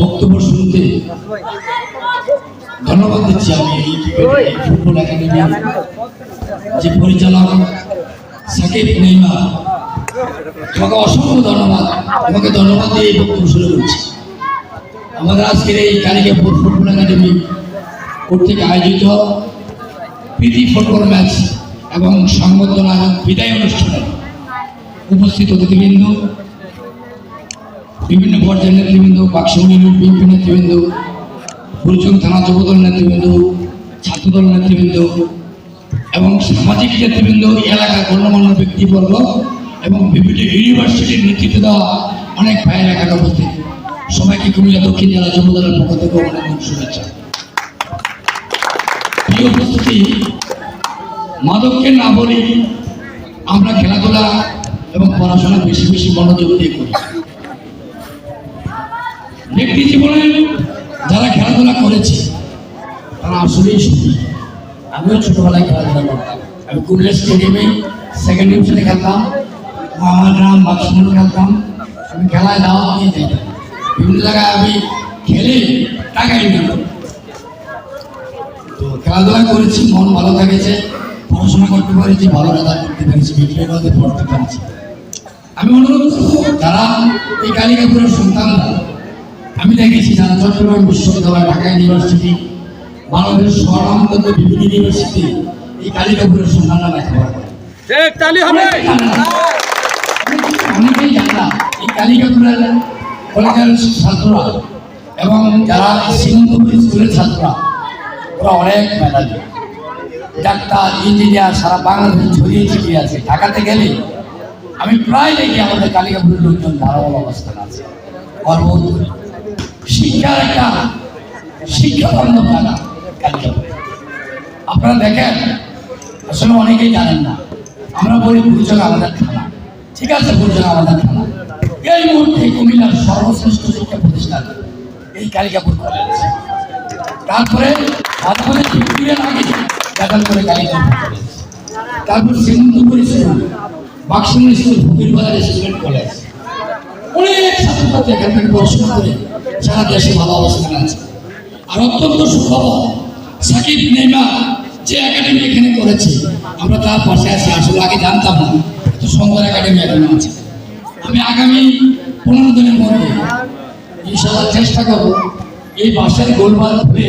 বক্তব্য শুনতে ধন্যবাদ দিচ্ছি আমি এই ফুটবল একাডেমির যে পরিচালক সাকিব নেইমা তোমাকে অসংখ্য ধন্যবাদ। তোমাকে ধন্যবাদ দিয়ে এই বক্তব্য শুরু করছি। আমাদের আজকের এই কালিকাপুর ফুটবল একাডেমি কর্তৃক আয়োজিত প্রীতি ফুটবল ম্যাচ এবং সংবর্ধনা বিদায় অনুষ্ঠানে। উপস্থিত অতিথিবৃন্দ, বিভিন্ন পর্যায়ের নেতৃবৃন্দ বাক্সমণির বিএনপি নেতৃবৃন্দ গুরুচং থানা যুবদল নেতৃবৃন্দ, ছাত্রদল নেতৃবৃন্দ এবং সামাজিক নেতৃবৃন্দ, এলাকার গণ্যমান্য ব্যক্তিবর্গ এবং বিভিন্ন ইউনিভার্সিটির নেতৃত্ব দেওয়া অনেক ভাইয়ের এলাকায় উপস্থিত। সবাইকে কুমিল্লা দক্ষিণ জেলা যুবদলের পক্ষ থেকে অনেক অনেক শুভেচ্ছা। প্রিয় উপস্থিতি, মাদককে না বলি আমরা খেলাধুলা এবং পড়াশোনা বেশি বেশি মনোযোগ দিয়ে করি। ব্যক্তি জীবনে যারা খেলাধুলা করেছে, তারা আসলেই সুখী। আমিও ছোটবেলায় খেলাধুলা করতাম। আমি কুমিল্লা স্টেডিয়ামে সেকেন্ড ডিভিশনে খেলতাম আমার গ্রাম খেলতাম। আমি খেলায় দাওয়া নিয়ে যেতাম বিভিন্ন জায়গায় আমি খেলে টাকা ইনকাম তো খেলাধুলা করেছি, মন ভালো থেকেছে। পড়াশোনা করতে পেরেছি ভালো রেজাল্ট করতে পেরেছি বিক্রয় পড়তে পেরেছি আমি অনুরোধ করব যারা এই কালিকাপুরের সন্তানরা আমি দেখেছি যারা চট্টগ্রাম বিশ্ববিদ্যালয় ঢাকা ইউনিভার্সিটি বাংলাদেশ স্বরামগত বিভিন্ন ইউনিভার্সিটি এই কালিকাপুরের সন্তানরা লেখাপড়া করে অনেকেই জানে এই কালিকাপুরের কলেজের ছাত্ররা এবং যারা শ্রীমন্তপুর স্কুলের ছাত্ররা ওরা অনেক মেধাবী। ডাক্তার, ইঞ্জিনিয়ার, সারা বাংলাদেশ ছড়িয়ে ছিটিয়ে আছে। ঢাকাতে গেলে আমি প্রায় দেখি আমাদের কালিকাপুরের লোকজন ভালো ভালো অবস্থান আছে। গর্ববোধ করি শিক্ষার একটা শিক্ষা বান্ধব জায়গা কালিকাপুর। আপনারা দেখেন, আসলে অনেকেই জানেন না। আমরা বলি গুরুজন আমাদের থানা। ঠিক আছে, গুরুজন আমাদের থানা। এই মুহূর্তে কুমিল্লার সর্বশ্রেষ্ঠ শিক্ষা প্রতিষ্ঠান এই কালিকাপুর কলেজ তারপরে মাধ্যমিক ডিগ্রির আগে দেখান করে কলেজ তারপর Shrimantapur school বাক্সমুল school Fakir Bazar student college অনেক ছাত্রছাত্রী এখান থেকে পড়াশোনা করে সারা দেশে ভালো অবস্থানে আছে। আর অত্যন্ত সুখবর, সাকিব নেইমা যে একাডেমি এখানে করেছে, আমরা তার পাশে আছি, আসলে আগে জানতাম না তো সুন্দর একাডেমি এখানে আছে। আমি আগামী পনেরো দিনের মধ্যে ইনশাল্লাহ চেষ্টা করব, এই বাসের গোলমাল খুলে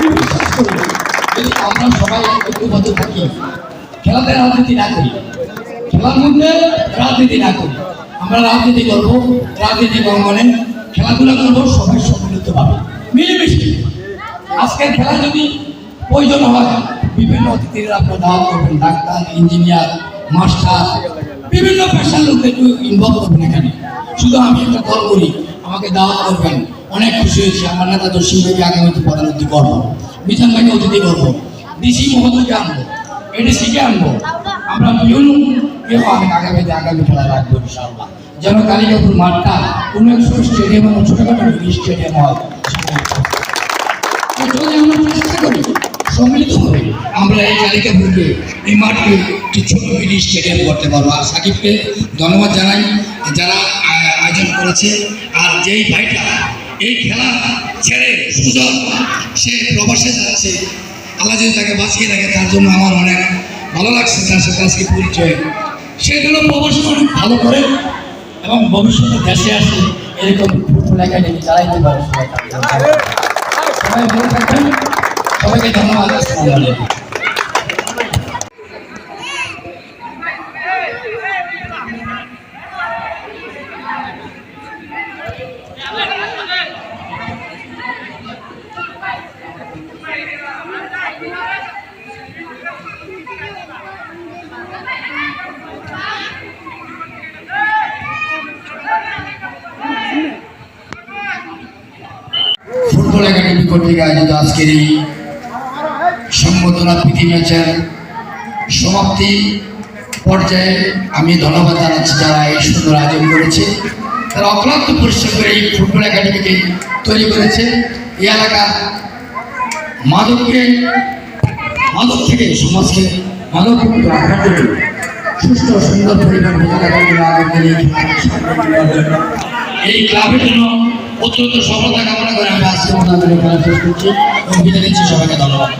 আমি আমরা সবাই ঐক্যবদ্ধ থাকি খেলাতে রাজনীতি না করি খেলার মধ্যে রাজনীতি না করি আমরা রাজনীতি করব রাজনীতি অঙ্গনে খেলাধুলা করব সবাই সম্মিলিত ভাবে মিলেমিশে আজকের খেলা যদি প্রয়োজন হয় বিভিন্ন অতিথিরা আপনার করবেন ডাক্তার ইঞ্জিনিয়ার মাস্টার বিভিন্ন পেশার একটু ইনভলভ করবেন এখানে। শুধু আমি একটা দল করি, আমাকে দাওয়াত করবেন। অনেক খুশি হয়েছি। আমার নেতা জসিম ভাইকে আগামীতে অতিথি করব। মিজান ভাইকে অতিথি করব। ডিসি মহোদয়কে আনব। এডিসিকে আনব। আমরা বিভিন্ন কেউ আগামী খেলা রাখব ইনশাআল্লাহ। যেন কালিকাপুর মাঠটা কোনো স্টেডিয়াম এবং ছোটখাটো স্টেডিয়াম হয়। যদি আমরা চেষ্টা করি, সম্মিলিত হবে আমরা এই কালিকাপুরকে এই মাঠকে একটি ছোট মিনি স্টেডিয়াম করতে পারব। আর সাকিবকে ধন্যবাদ জানাই, যারা আয়োজন করেছে। আর যেই ভাইটা এই খেলা ছেড়ে সুযোগ সে প্রবাসে যাচ্ছে। আল্লাহ যদি তাকে বাঁচিয়ে রাখে, তার জন্য আমার অনেক ভালো লাগছে, তার সাথে আজকে পরিচয়। সে যেন প্রবাসে অনেক ভালো করে এবং ভবিষ্যতে দেশে আসে, এরকম ফুটবল একাডেমি চালাইতে পারে সবাই। সবাই থাকবেন। সবাইকে ধন্যবাদ। আসসালামু আলাইকুম। একাডেমি কর্তৃক আয়োজিত আজকের এই প্রীতি ম্যাচের সমাপ্তি পর্যায়ে আমি ধন্যবাদ জানাচ্ছি যারা এই সুন্দর আয়োজন করেছে। তারা অক্লান্ত পরিশ্রম করে এই ফুটবল একাডেমিকে তৈরি করেছে। এই এলাকার মাদককে, মাদক থেকে সমাজকে মাদক সুস্থ সুন্দর পরিবার এই ক্লাবের জন্য অত্যন্ত সফলতা কামনা করে আমরা আজকে মনে শেষ করছি। দিচ্ছি সবাইকে ধন্যবাদ।